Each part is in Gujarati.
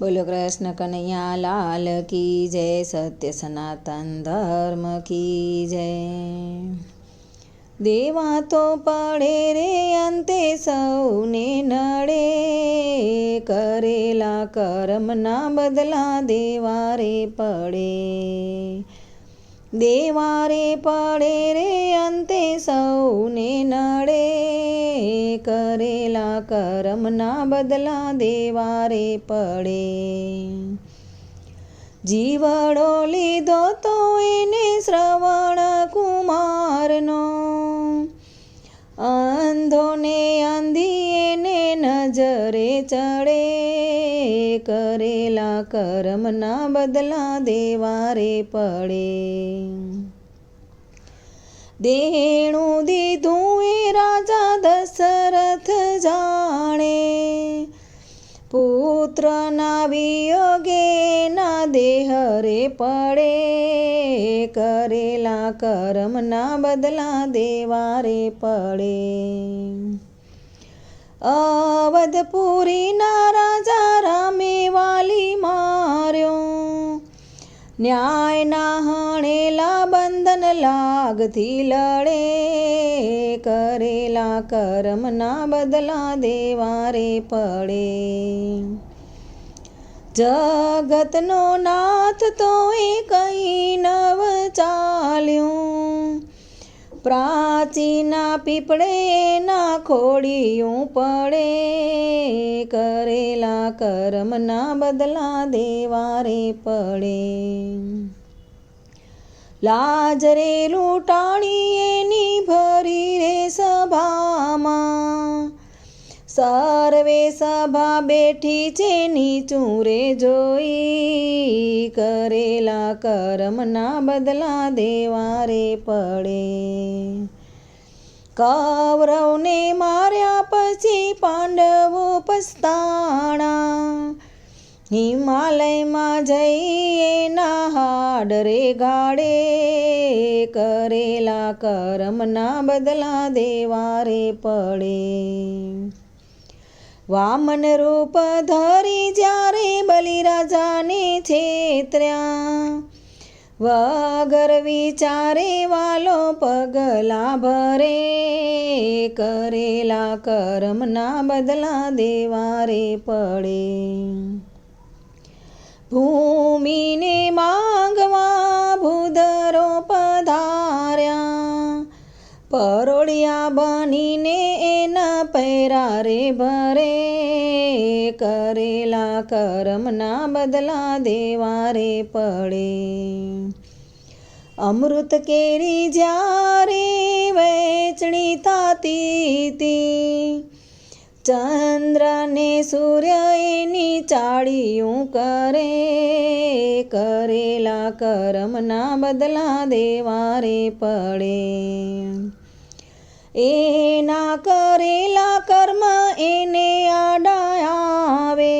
બોલો કૃષ્ણ કનૈયા, લાલ કી જય, સત્ય સનાતન ધર્મ કી જય. દેવા તો પડે રે, અંતે સૌને નડે. કરેલા કર્મના બદલા દેવા રે પડે. દેવા રે પડે રે, અંતે સૌને નડે. કરેલા કરમના બદલા દેવારે પડે. જીવડો લીધો તો એને શ્રવણ કુમારનો. અંધોને આંધી એને નજરે ચડે. કરેલા કરમના બદલા દેવારે પડે. દેણું દીધું પુત્રના વિયોગે ના દેહ રે પડે, કરેલા કર્મના બદલા દેવા રે પડે. અવધપુરીના રાજા રામે વાલી માર્યો ન્યાયના હણેલા બંધન લાગથી લડે, કરેલા કર્મના બદલા દેવા રે પડે. જગતનો નાથ તો એ કઈ નવ ચાલ્યું. પ્રાચીના પીપળે ના ખોડિયું પડે, કરેલા કર્મના બદલા દેવારે પડે. લાજરે લૂંટાણી એની ભરી રે સભામાં સર્વે સભા બેઠી છે નીચું રે જોઈ, કરેલા કર્મના બદલા દેવા રે પડે. કૌરવને માર્યા પછી પાંડવો પસ્તાણા, હિમાલયમાં જઈએ ના હાડ ગાડે, કરેલા કર્મના બદલા દેવા રે પડે. વામન રૂપ ધરી જ્યારે બલિરાજાને છેત્ર્યા. વગર વિચારે વાલો પગલા ભરે કરેલા કર્મના બદલા દેવારે પડે. ભૂમિને માંગવા ભૂધરો પધાર્યા, પરોળિયા બનીને એના રે ભરે કરેલા કરમના બદલા દેવા રે પડે અમૃત કેરી જ્યારે વેચણી થાતી ચંદ્રને સૂર્ય એની ચાળીયું કરે કરેલા કરમના બદલા દેવા રે પડે એના કરેલા કર્મ એને આડાવે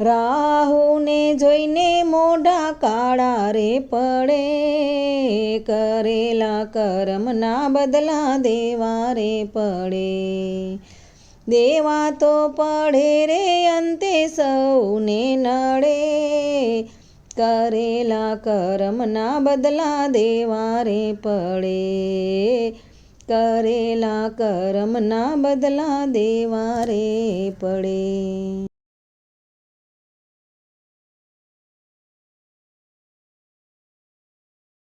રાહુને જોઈને મોઢા કાળા રે પડે. કરેલા કર્મના બદલા દેવા રે પડે. દેવા તો પડે રે અંતે સૌને નડે. કરેલા કર્મના બદલા દેવા રે પડે. કરેલા કર્મના બદલા દેવા રે પડે.